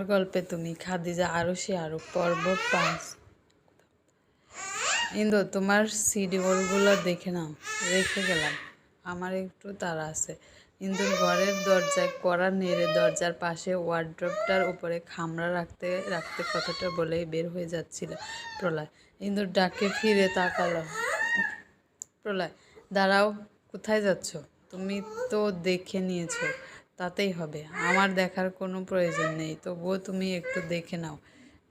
গল্পে তুমি খাদিজা আরশি আরও পর্ব পাঁচ। ইন্দু, তোমার সিডিওলগুলো দেখে নাও। রেখে গেলাম। আমার একটু তাড়া আছে। ইন্দুর ঘরের দরজায় কড়া নেড়ে দরজার পাশে ওয়ার্ড্রপটার উপরে খামড়া রাখতে রাখতে কথাটা বলেই বের হয়ে যাচ্ছিল প্রলয়। ইন্দুর ডাকে ফিরে তাকালো। প্রলয়, দাঁড়াও, কোথায় যাচ্ছ? তুমি তো দেখে নিয়েছো। তাতেই হবে। আমার দেখার কোনো প্রয়োজন নেই। তবুও তুমি একটু দেখে নাও।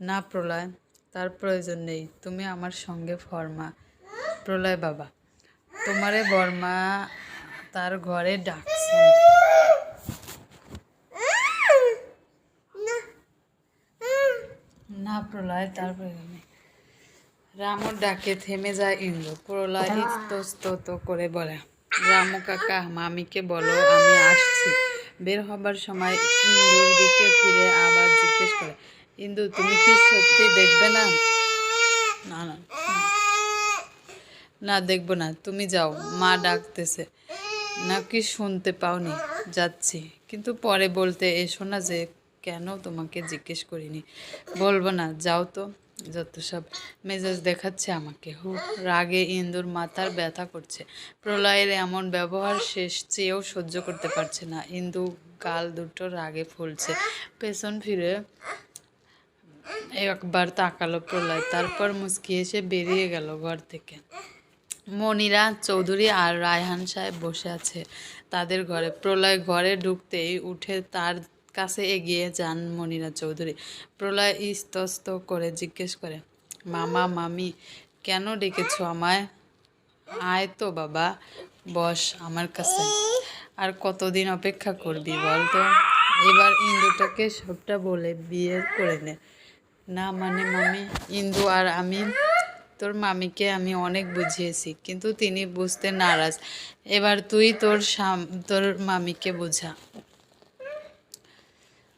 না, প্রলয়, তার প্রয়োজন নেই। তুমি আমার সঙ্গে ফর্মা। প্রলয় বাবা, তোমারে বর্মা তার ঘরে ডাকছেন না, প্রলয়, তার প্রয়োজন নেই। রামুর ডাকে থেমে যায় ইন্দ্র প্রলয় ইস্তস্ত করে বলে, রামু কাকা, মামিকে বলো, আমি আসছি। বের হবার সময় ইন্দুর দিকে ফিরে আবার জিজ্ঞেস করে, ইন্দু, তুমি কি সত্যি দেখবে না? না না না দেখব না, তুমি যাও, মা ডাকতেছে। নাকি শুনতে পাওনি? যাচ্ছি, কিন্তু পরে বলতে এসো না যে কেন তোমাকে জিজ্ঞেস করিনি। বলব না, যাও তো। যত সব মেজাজ দেখাচ্ছে আমাকে। হু, রাগে ইন্দুর মাথার ব্যথা করছে। প্রলয়ের এমন ব্যবহার শেষ চেয়েও সহ্য করতে পারছে না। ইন্দু গাল দুটো রাগে ফুলছে। পেছন ফিরে একবার তাকালো প্রলয়। তারপর মুচকি এসে বেরিয়ে গেল ঘর থেকে। মনিরা চৌধুরী আর রায়হান সাহেব বসে আছে তাদের ঘরে। প্রলয় ঘরে ঢুকতেই উঠে তার কাছে এগিয়ে যান মনিরা চৌধুরী। প্রলয় ইস্তস্ত করে জিজ্ঞেস করে, মামা, মামি, কেন ডেকেছো আমায়? আয় তো বাবা, বস আমার কাছে। আর কতদিন অপেক্ষা করবি বল তো? এবার ইন্দুটাকে সবটা বলে বিয়ে করে নে। না মানে মামি, ইন্দু আর আমি, তোর মামিকে আমি অনেক বুঝিয়েছি, কিন্তু তিনি বুঝতে নারাজ। এবার তুই তোর সাম- তোর মামিকে বোঝা।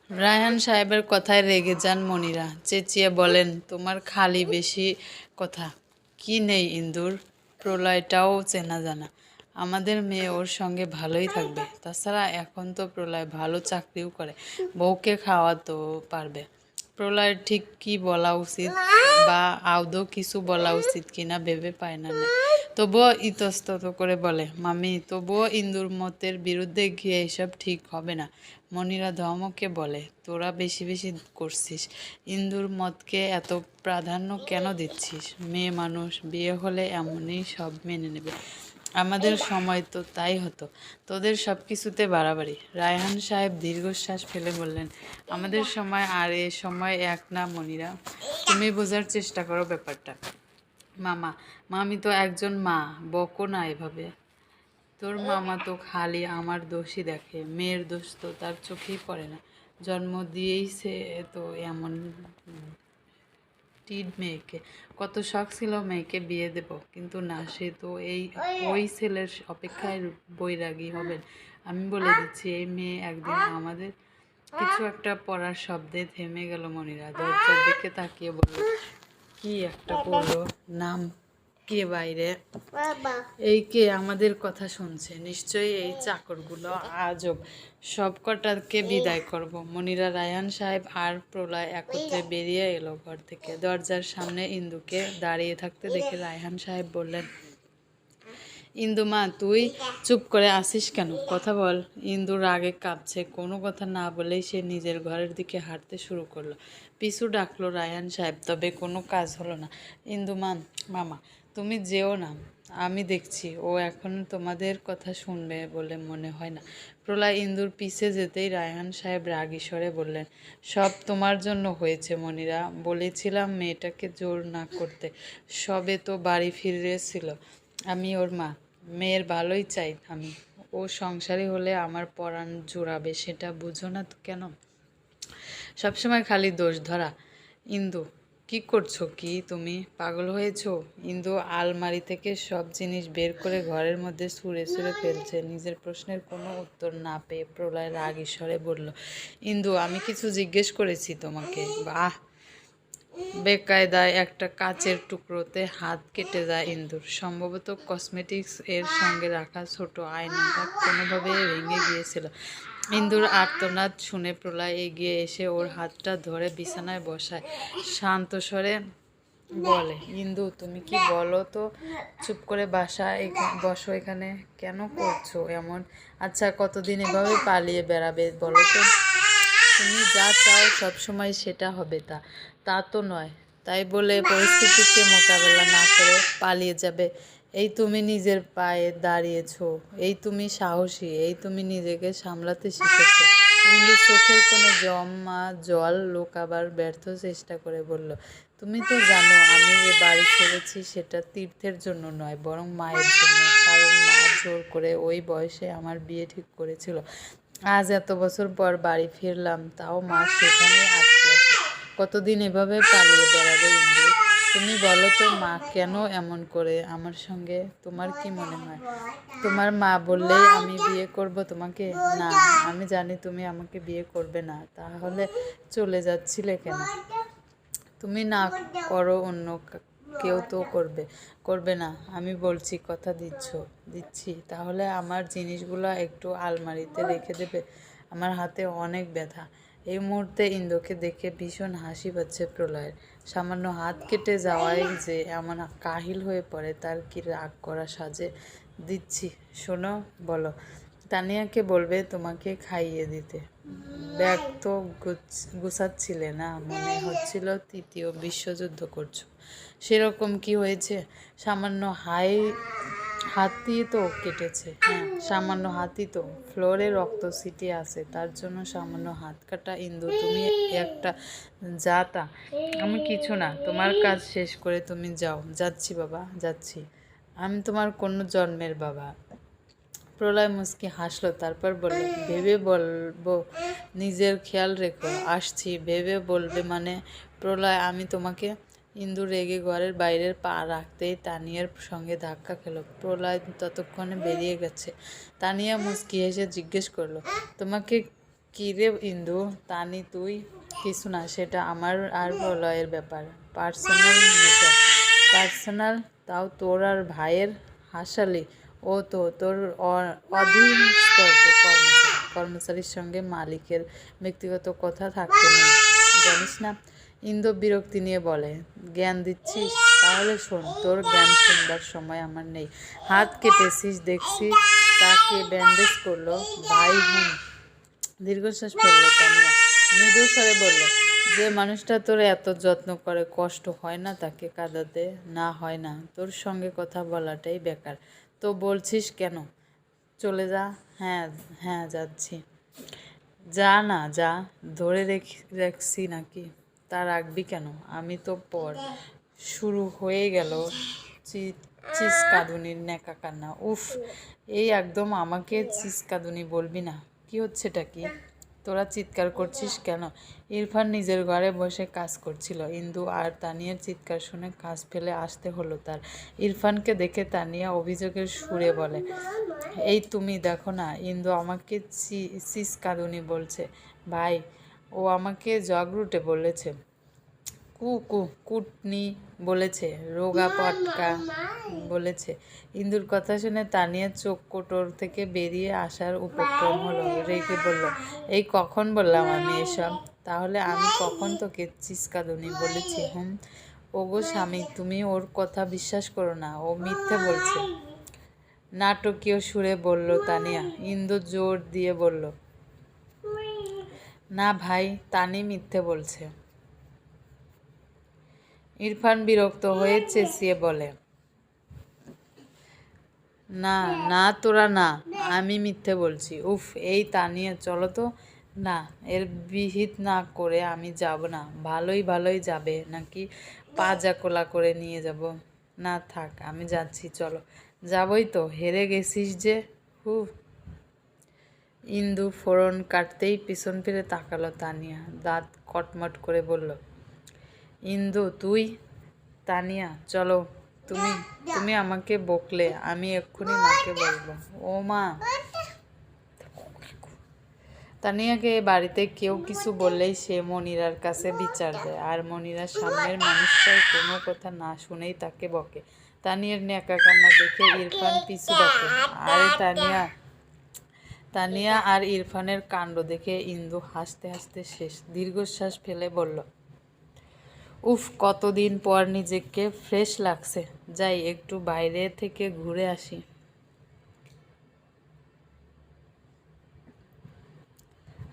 রায়হান সাহেবের কথায় রেগে যান মনিরা। চেঁচিয়ে বলেন, তোমার খালি বেশি কথা। কি নেই ইন্দুর? প্রলয়টাও চেনা জানা। আমাদের মেয়ে ওর সঙ্গে ভালোই থাকবে। তাছাড়া এখন তো প্রলয় ভালো চাকরিও করে। বউকে খাওয়াতেও পারবে। প্রলয়ের ঠিক কি বলা উচিত? বা আদৌ কিছু বলা উচিত কিনা ভেবে পায় না না। তবুও ইতস্তত করে বলে মামি তবুও ইন্দুর মতের বিরুদ্ধে গিয়ে এসব ঠিক হবে না। মনিরা ধমকে বলে তোরা বেশি বেশি করছিস। ইন্দুর মতকে এত প্রাধান্য কেন দিচ্ছিস? মেয়ে মানুষ বিয়ে হলে এমনই সব মেনে নেবে। আমাদের সময় তো তাই হতো। তোদের সব কিছুতে বাড়াবাড়ি। রায়হান সাহেব দীর্ঘশ্বাস ফেলে বললেন, আমাদের সময় আর এ সময় এক না, মনিরা। তুমি বোঝার চেষ্টা করো ব্যাপারটা। মামা, মামি তো একজন মা, বকো না এভাবে। তোর মামা তো খালি আমার দোষই দেখে, মেয়ের দোষ তো তার চোখেই পড়ে না। জন্ম দিয়েই সে তো এমন টিড মেয়েকে। কত শখ ছিল মেয়েকে বিয়ে দেব। কিন্তু না সে তো এই ওই ছেলের অপেক্ষায় বৈরাগী হবেন। আমি বলে দিচ্ছি এই মেয়ে একদিন আমাদের কিছু একটা পড়ার শব্দে থেমে গেল মনিরা। দরজার দিকে তাকিয়ে বলল কি একটা বলল নাম কে বাইরে? এই কে আমাদের কথা শুনছে? নিশ্চয়ই এই চাকরগুলো আজব সব কটাকে বিদায় করব। মনিরা রায়হান সাহেব আর প্রলয় একত্রে বেরিয়ে এলো ঘর থেকে। দরজার সামনে ইন্দুকে দাঁড়িয়ে থাকতে দেখে রায়হান সাহেব বললেন ইন্দু মা তুই চুপ করে আসিস কেন? কথা বল। ইন্দু রাগে কাঁপছে। কোনো কথা না বলেই সে নিজের ঘরের দিকে হাঁটতে শুরু করল। পিছু ডাকলো রায়ান সাহেব তবে কোনো কাজ হলো না। ইন্দু মান মামা তুমি যেও না, আমি দেখছি। ও এখন তোমাদের কথা শুনবে বলে মনে হয় না। প্রলয় ইন্দুর পিছে যেতেই রায়হান সাহেব রাগী স্বরে বললেন, সব তোমার জন্য হয়েছে মনিরা। বলেছিলাম মেয়েটাকে জোর না করতে। সবে তো বাড়ি ফিরেছিল। আমি ওর মা। মেয়ের ভালোই চাই আমি। ও সংসারী হলে আমার পরাণ জোড়াবে, সেটা বুঝো না কেন? সবসময় খালি দোষ ধরা। ইন্দু কি করছ কি? তুমি পাগল হয়েছো? ইন্দু আলমারি থেকে সব জিনিস বের করে ঘরের মধ্যে সুরে সুরে ফেলছে। নিজের প্রশ্নের কোনো উত্তর না পেয়ে প্রলয় রাগ ঈশ্বরে বলল, ইন্দু, আমি কিছু জিজ্ঞেস করেছি তোমাকে। বাহ! বেকায়দায় একটা কাচের টুকরোতে হাত কেটে যায় ইন্দুর। সম্ভবত কসমেটিক্স এর সঙ্গে রাখা ছোট আয়নাটা কোনোভাবে ভেঙে গিয়েছিল। ইন্দুর আর্তনাদ শুনে প্রলয় এগিয়ে এসে ওর হাতটা ধরে বিছানায় বসায়। শান্ত স্বরে বলে, ইন্দু, তুমি কি বলো তো? চুপ করে বাসা বসো এখানে। কেন করছ এমন? আচ্ছা কতদিন এভাবে পালিয়ে বেড়াবে বলো তো? তুমি যা চাও সবসময় সেটা হবে তা। তা তো নয়। তাই বলে পরিস্থিতিকে মোকাবেলা না করে পালিয়ে যাবে এই তুমি নিজের পায়ে দাঁড়িয়েছো, এই তুমি সাহসী, এই তুমি নিজেকে সামলাতে শিখেছো। কিন্তু চোখের কোনো জমা জল লোকাবার ব্যর্থ চেষ্টা করে বলল, তুমি তো জানো আমি যে বাড়ি ছেড়েছি সেটা তীর্থের জন্য নয়, বরং মায়ের জন্য। কারণ মা জোর করে ওই বয়সে আমার বিয়ে ঠিক করেছিল। আজ এত বছর পর বাড়ি ফিরলাম, তাও মা সেখানে আটকে আছে। কতদিন এভাবে পালিয়ে বেড়াবে তুমি বলো তো মা কেন এমন করে? আমার সঙ্গে তোমার কি মনে হয়? তোমার মা বললেই আমি বিয়ে করব তোমাকে? না, আমি জানি তুমি আমাকে বিয়ে করবে না। তাহলে চলে যাচ্ছিলে কেন? তুমি না করো, অন্য কেউ তো করবে করবে না। আমি বলছি, কথা দিচ্ছ, দিচ্ছি। তাহলে আমার জিনিসগুলো একটু আলমারিতে রেখে দেবে। আমার হাতে অনেক ব্যথা। এই মুহূর্তে ইন্দুকে দেখে ভীষণ হাসি পাচ্ছে প্রলয়ের। সামান্য হাত কেটে যাওয়ায় যে এমন কাহিল হয়ে পড়ে, তার কি রাগ করা সাজে? দিচ্ছি, শোনো, বলো। তানিয়াকে বলবে তোমাকে খাইয়ে দিতে। ব্যাগ তো গুছাচ্ছিলে না, মনে হচ্ছিল তৃতীয় বিশ্বযুদ্ধ করছ। সেরকম কি হয়েছে? সামান্য হাই হাতি তো কেটেছে হ্যাঁ। সামান্য হাতি তো। ফ্লোরে রক্ত ছিটিয়ে আছে, তার জন্য সামান্য হাত কাটা ইন্দু, তুমি একটা যাতা। আমি কিছু না, তোমার কাজ শেষ করে তুমি যাও। যাচ্ছি বাবা, যাচ্ছি। আমি তোমার কোনো জন্মের বাবা। প্রলয় মুচকি হাসলো, তারপর বলল, ভেবে বলব, নিজের খেয়াল রেখো, আসছি। ভেবে বলবে মানে প্রলয়, আমি তোমাকে ইন্দু রেগে ঘরের বাইরের পা রাখতেই তানিয়ার সঙ্গে ধাক্কা খেলো। প্রলয় ততক্ষণে বেরিয়ে গেছে। তানিয়া মুচকি হেসে জিজ্ঞেস করল, তোমাকে কি রে ইন্দু? তানি, তুই? কিছু না, সেটা আমার আর প্রলয়ের ব্যাপার। Personal personal? তাও তোর আর ভাইয়ের হাসালি? ও তো তোর অ- অধীনস্থ কর্মচারী, কর্মচারীর সঙ্গে মালিকের ব্যক্তিগত কথা থাকতে নেই জানিস না? ইন্দু বিরক্তি নিয়ে বলে, জ্ঞান দিচ্ছিস? তাহলে শোন, তোর জ্ঞান শুনবার সময় আমার নেই। হাত কেটেছিস দেখছি তাকে ব্যান্ডেজ করল, ভাই হুম। দীর্ঘশ্বাস ফেলল তানিয়া। মৃদু স্বরে বলল, যে মানুষটা তোর এত যত্ন করে, কষ্ট হয় না তাকে কাঁদাতে? না, হয় না। তোর সঙ্গে কথা বলাটাই বেকার। তো বলছিস কেন? চলে যা। হ্যাঁ হ্যাঁ যাচ্ছি। যা না, যা। ধরে রেখে রাখছি নাকি। তা রাখবি কেন? আমি তো পর। শুরু হয়ে গেল চিজ চিসকাদুনির নেকা কান্না উফ, এই একদম আমাকে চিসকাদুনি বলবি না। কি হচ্ছেটা কি? তোরা চিৎকার করছিস কেন? ইরফান নিজের ঘরে বসে কাজ করছিল। ইন্দু আর তানিয়ার চিৎকার শুনে কাজ ফেলে আসতে হলো তার। ইরফানকে দেখে তানিয়া অভিযোগের সুরে বলে এই তুমি দেখো না ইন্দু আমাকে চি- চিসকাদুনি বলছে। ভাই ও আমাকে জগরুটে বলেছে। কু কু কুটনি বলেছে রোগা পটকা বলেছে। ইন্দুর কথা শুনে তানিয়া চোখ কোটর থেকে বেরিয়ে আসার উপক্রম হলো রেগে বলল এই কখন বললাম আমি এসব? তাহলে আমি কখন তোকে চিসকাদুনি বলেছি হুম? ওগো স্বামী তুমি ওর কথা বিশ্বাস করো না ও মিথ্যে বলছে। নাটকীয় সুরে বলল তানিয়া। ইন্দু জোর দিয়ে বলল না ভাই তানি মিথ্যে বলছে। ইরফান বিরক্ত হয়ে চেঁচিয়ে বলে, না না তোরা না, আমি মিথ্যে বলছি। উফ, এই তানিয়া, চলো তো। না, এর বিহিত না করে আমি যাব না। ভালোই ভালোই যাবে, নাকি পাজা কোলা করে নিয়ে যাব? না, থাক, আমি যাচ্ছি, চলো। যাবই তো, হেরে গেছিস যে, হু। ইন্দু ফোড়ন কাটতেই পিছন ফিরে তাকালো তানিয়া, দাঁত কটমট করে বলল ইন্দু, তুই? তানিয়া, চলো, তুমি তুমি আমাকে বকলে, আমি এক্ষুনি মাকে বলব। ও মা। তানিয়াকে বাড়িতে কেউ কিছু বললেই সে মনিরার কাছে বিচার দেয়, আর মনিরার সামনের মানুষটার কোনো কথা না শুনেই তাকে বকে। তানিয়ার ন্যাকা কান্না দেখে ইরফান পিছু ডাকে আরে তানিয়া তানিয়া আর ইরফানের কাণ্ড দেখে ইন্দু হাসতে হাসতে শেষ, দীর্ঘশ্বাস ফেলে বলল উফ, কতদিন পর নিজেকে ফ্রেশ লাগছে। যাই, একটু বাইরে থেকে ঘুরে আসি।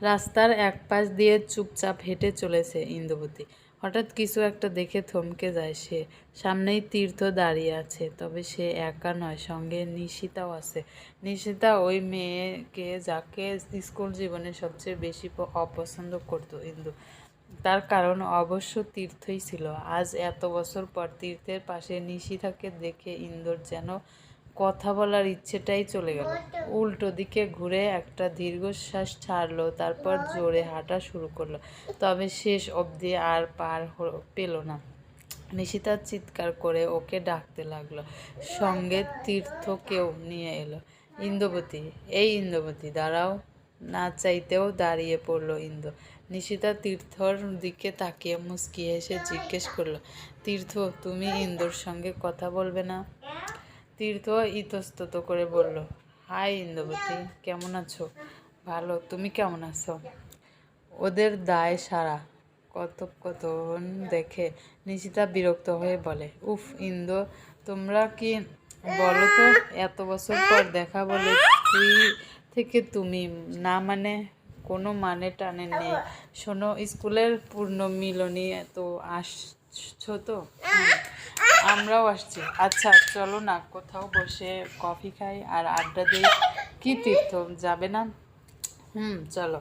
রাস্তার এক পাশ দিয়ে চুপচাপ হেঁটে চলেছে ইন্দুবতী হঠাৎ কিছু একটা দেখে থমকে যায় সে। সামনেই তীর্থ দাঁড়িয়ে আছে, তবে সে একা নয়, সঙ্গে নিশিতাও আছে। নিশিতা ওই মেয়েকে যাকে স্কুল জীবনে সবচেয়ে বেশি অপছন্দ করতো ইন্দু। তার কারণ অবশ্য তীর্থই ছিল। আজ এত বছর পর তীর্থের পাশে নিশিতাকে দেখে ইন্দোর যেন কথা বলার ইচ্ছেটাই চলে গেল। উল্টো দিকে ঘুরে একটা দীর্ঘশ্বাস ছাড়লো, তারপর জোরে হাঁটা শুরু করল। তবে শেষ অবধি আর পার পেল না। নিশিতা চিৎকার করে ওকে ডাকতে লাগল। সঙ্গে তীর্থকেও নিয়ে এলো। ইন্দুবতী এই ইন্দুবতী দাঁড়াও। না চাইতেও দাঁড়িয়ে পড়ল ইন্দ্র নিশিতা তীর্থর দিকে তাকিয়ে মুচকি এসে জিজ্ঞেস করল, তীর্থ, তুমি ইন্দোর সঙ্গে কথা বলবে না? তীর্থ ইতস্তত করে বলল, হাই ইন্দুবতী কেমন আছো? ভালো, তুমি কেমন আছো? ওদের দায় সারা। কত কতক্ষণ দেখে নিশিতা বিরক্ত হয়ে বলে, উফ, ইন্দো, তোমরা কি বলো তো, এত বছর পর দেখা বলে, তুই থেকে তুমি, না মানে কোনো মানে টানে নেই। শোনো স্কুলের পূর্ণ মিলনী তো আসছো তো? আমরাও আসছি। আচ্ছা চলো না কোথাও বসে কফি খাই আর আড্ডা দিই। কি তীর্থ যাবে না? হুম চলো।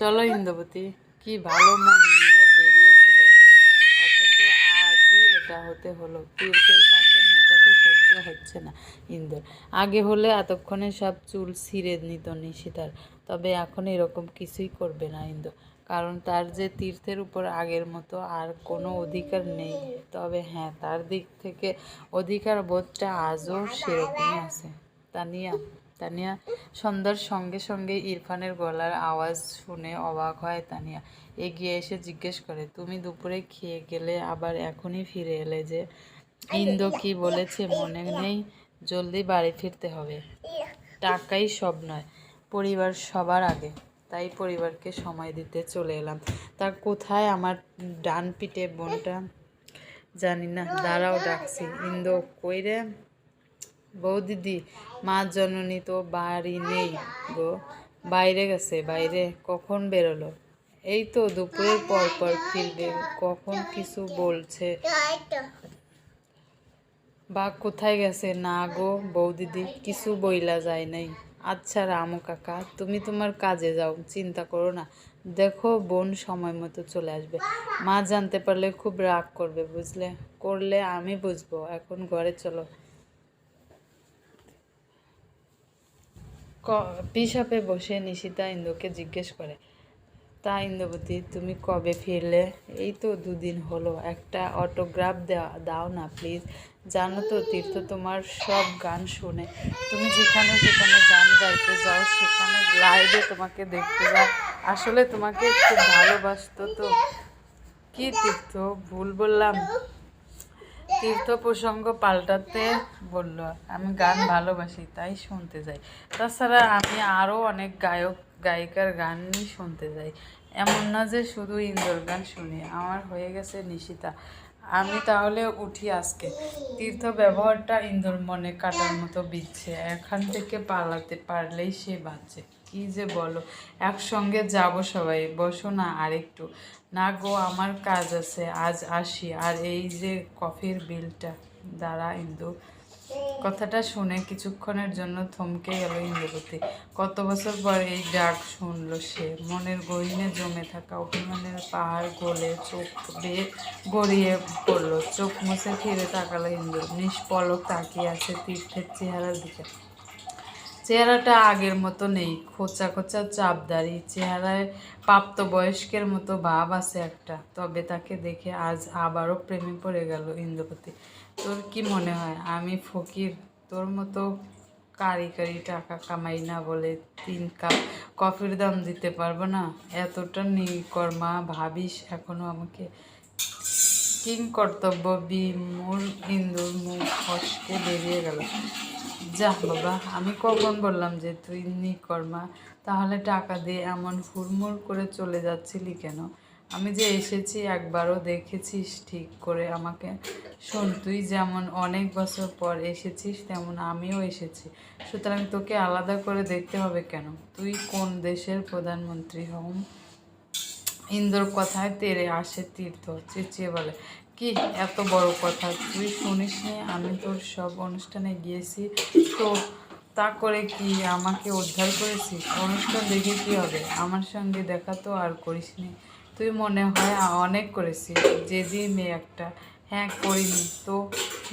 চলো ইন্দুবতী কি ভালো মন নিয়ে বেরিয়েছিল ইন্দুবতী অথচ আজই এটা হতে হলো। তীর্থের সহ্য হচ্ছে না ইন্দোর। আগে হলে এতক্ষণে সব চুল ছিঁড়ে নিত নিশিতার, তবে এখন এরকম কিছুই করবে না ইন্দো কারণ তার যে তীর্থের উপর আগের মতো আর কোনো অধিকার নেই, তবে হ্যাঁ তার দিক থেকে অধিকার বোধটা আজও সেরকমই আছে। তানিয়া তানিয়া, সন্ধ্যার সঙ্গে সঙ্গে ইরফানের গলার আওয়াজ শুনে অবাক হয় তানিয়া। এগিয়ে এসে জিজ্ঞেস করে, তুমি দুপুরে খেয়ে গেলে আবার এখনই ফিরে এলে যে? ইন্দো কি বলেছে, মনে নেই। জলদি বাড়ি ফিরতে হবে। টাকাই সব নয়, পরিবার সবার আগে। তাই পরিবারকে সময় দিতে চলে এলাম। তা কোথায় আমার ডান পিঠে বোনটা? জানি না, দাঁড়াও ডাকছি। ইন্দো কই রে? বৌদিদি, মা জননী তো বাড়ি নেই গো। বাইরে গেছে, বাইরে। কখন বেরোলো? এই তো দুপুরের পর পর ফিরবে। কখন কিছু বলছে? বা কোথায় গেছে? না গো, বৌদিদি, কিছু বইলা যায় নাই। আচ্ছা রামু কাকা, তুমি তোমার কাজে যাও, চিন্তা করো না। দেখো, বোন সময় মতো চলে আসবে। মা জানতে পারলে খুব রাগ করবে, বুঝলে? করলে আমি বুঝব, এখন ঘরে চলো। পিসাপে বসে নিশিতা ইন্দুকে জিজ্ঞেস করে তা ইন্দুবতী তুমি কবে ফিরলে? এই তো দুদিন হলো, একটা অটোগ্রাফ দেওয়া, দাও না প্লিজ জানো তো, তীর্থ তোমার সব গান শুনে। তুমি যেখানে যেখানে গান গাইতে যাও, সেখানে লাইভে তোমাকে দেখতে যায়। আসলে তোমাকে খুব ভালোবাসতো তো। কি তীর্থ? ভুল বললাম। তীর্থ প্রসঙ্গ পাল্টাতে বলল, আমি গান ভালোবাসি, তাই শুনতে যাই। তাছাড়া আমি আরও অনেক গায়ক গায়িকার গানই শুনতে যাই এমন না যে শুধু ইন্দোর গান শুনি, আমার হয়ে গেছে নিশিতা। আমি তাহলে উঠি আজকে। তীর্থ ব্যবহারটা ইন্দোর মনে কাটার মতো বিচ্ছে। এখান থেকে পালাতে পারলেই সে বাঁচে। কি যে বলো, একসঙ্গে যাব সবাই। বসো না আরেকটু। না গো, আমার কাজ আছে, আজ আসি। আর এই যে কফির বিলটা, দাঁড়া ইন্দু কথাটা শুনে কিছুক্ষণের জন্য থমকে গেল ইন্দ্রপতি কত বছর পর এই ডাক শুনলো সে। মনের গহীনে জমে থাকা অভিমানের পাহাড় গলে চোখ বেয়ে গড়িয়ে পড়ল। চোখ মুছে ফিরে তাকালো ইন্দ্র। নিষ্পলক তাকিয়ে আছে তীর্থের চেহারার দিকে। চেহারাটা আগের মতো নেই। খোঁচা খোঁচা চাপদারি। চেহারায় প্রাপ্ত বয়স্কের মতো ভাব আছে একটা। তবে তাকে দেখে আজ আবারও প্রেমে পড়ে গেল ইন্দ্রপতি। তোর কি মনে হয়? আমি ফকির। তোর মতো কারি কারি টাকা কামাই না বলে তিন কাপ কফির দাম দিতে পারব না? এতটা নিকর্মা ভাবিস এখনও আমাকে? কিং কর্তব্য বিমূল ইন্দুর মুখ ফসকে বেরিয়ে গেল। যা বাবা, আমি কখন বললাম যে তুই নিকর্মা? তাহলে টাকা দিয়ে এমন হুড়মুড় করে চলে যাচ্ছিলি কেন? আমি যে এসেছি একবারও দেখেছিস ঠিক করে আমাকে। শোন, তুই যেমন অনেক বছর পর এসেছিস, তেমন আমিও এসেছি। সুতরাং তোকে আলাদা করে দেখতে হবে কেন? তুই কোন দেশের প্রধানমন্ত্রী হম? ইন্দোর কথায় তেরে আসে তীর্থ, চেঁচিয়ে বলে, কি এত বড় কথা? তুই শুনিস নি? আমি তোর সব অনুষ্ঠানে গিয়েছি। তো তা করে কি আমাকে উদ্ধার করেছিস? অনুষ্ঠান দেখে কি হবে? আমার সঙ্গে দেখা তো আর করিসনি। তুই মনে হয় অনেক করেছিস যেদি মেয়ে একটা। হ্যাঁ করিনি তো,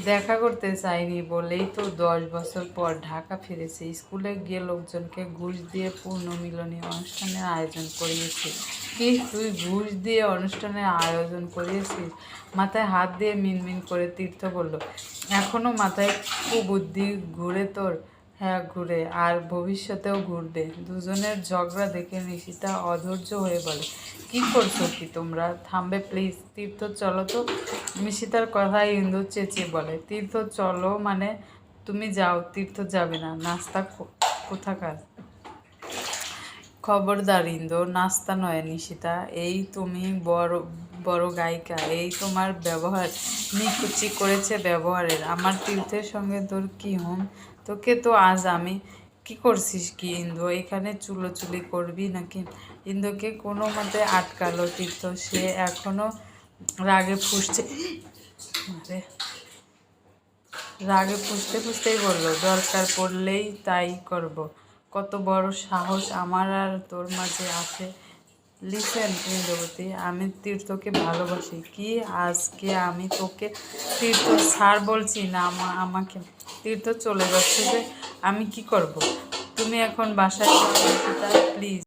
দেখা করতে চাইনি বলেই তো দশ বছর পর ঢাকা ফিরেছে। স্কুলে গিয়ে লোকজনকে ঘুষ দিয়ে পূর্ণ মিলনী অনুষ্ঠানের আয়োজন করিয়েছি। কি তুই ঘুষ দিয়ে অনুষ্ঠানের আয়োজন করিয়েছিস? মাথায় হাত দিয়ে মিনমিন করে তীর্থ বলল এখনও মাথায় কুবুদ্ধি ঘুরে তোর হ্যাঁ ঘুরে। আর ভবিষ্যতেও ঘুরবে। দুজনের ঝগড়া দেখে নিশিতা অধৈর্য হয়ে বলে, কি করছ কি তোমরা? থামবে প্লিজ তীর্থ চলো তো। নিশিতার কথায় ইন্দু চেঁচিয়ে বলে, তীর্থ চলো মানে তুমি যাও, তীর্থ যাবে না। নাস্তা কোথাকার? খবরদার ইন্দো, নাস্তা নয় নিশিতা, এই তুমি বড় বড় গায়িকা, এই তোমার ব্যবহার, নিকুচি করেছে ব্যবহারের। আমার তীর্থের সঙ্গে তোর কি হম তোকে তো আজ আমি কি করছিস কি, ইন্দু? এখানে চুলোচুলি করবি নাকি? ইন্দুকে কোনো মতে আটকালো তীর্থ সে এখনও রাগে ফুসছে। আরে, রাগে ফুসতে ফুসতেই বলল, দরকার পড়লেই তাই করব। কত বড় সাহস আমার আর তোর মাঝে আছে। লিসেন ইন্দ্রবতী আমি তীর্থকে ভালোবাসি। কি আজকে আমি তোকে তীর্থ ছাড় বলছি না, আমা, আমাকে তীর্থ চলে যাচ্ছে যে আমি কি করব? তুমি এখন বাসায় প্লিজ।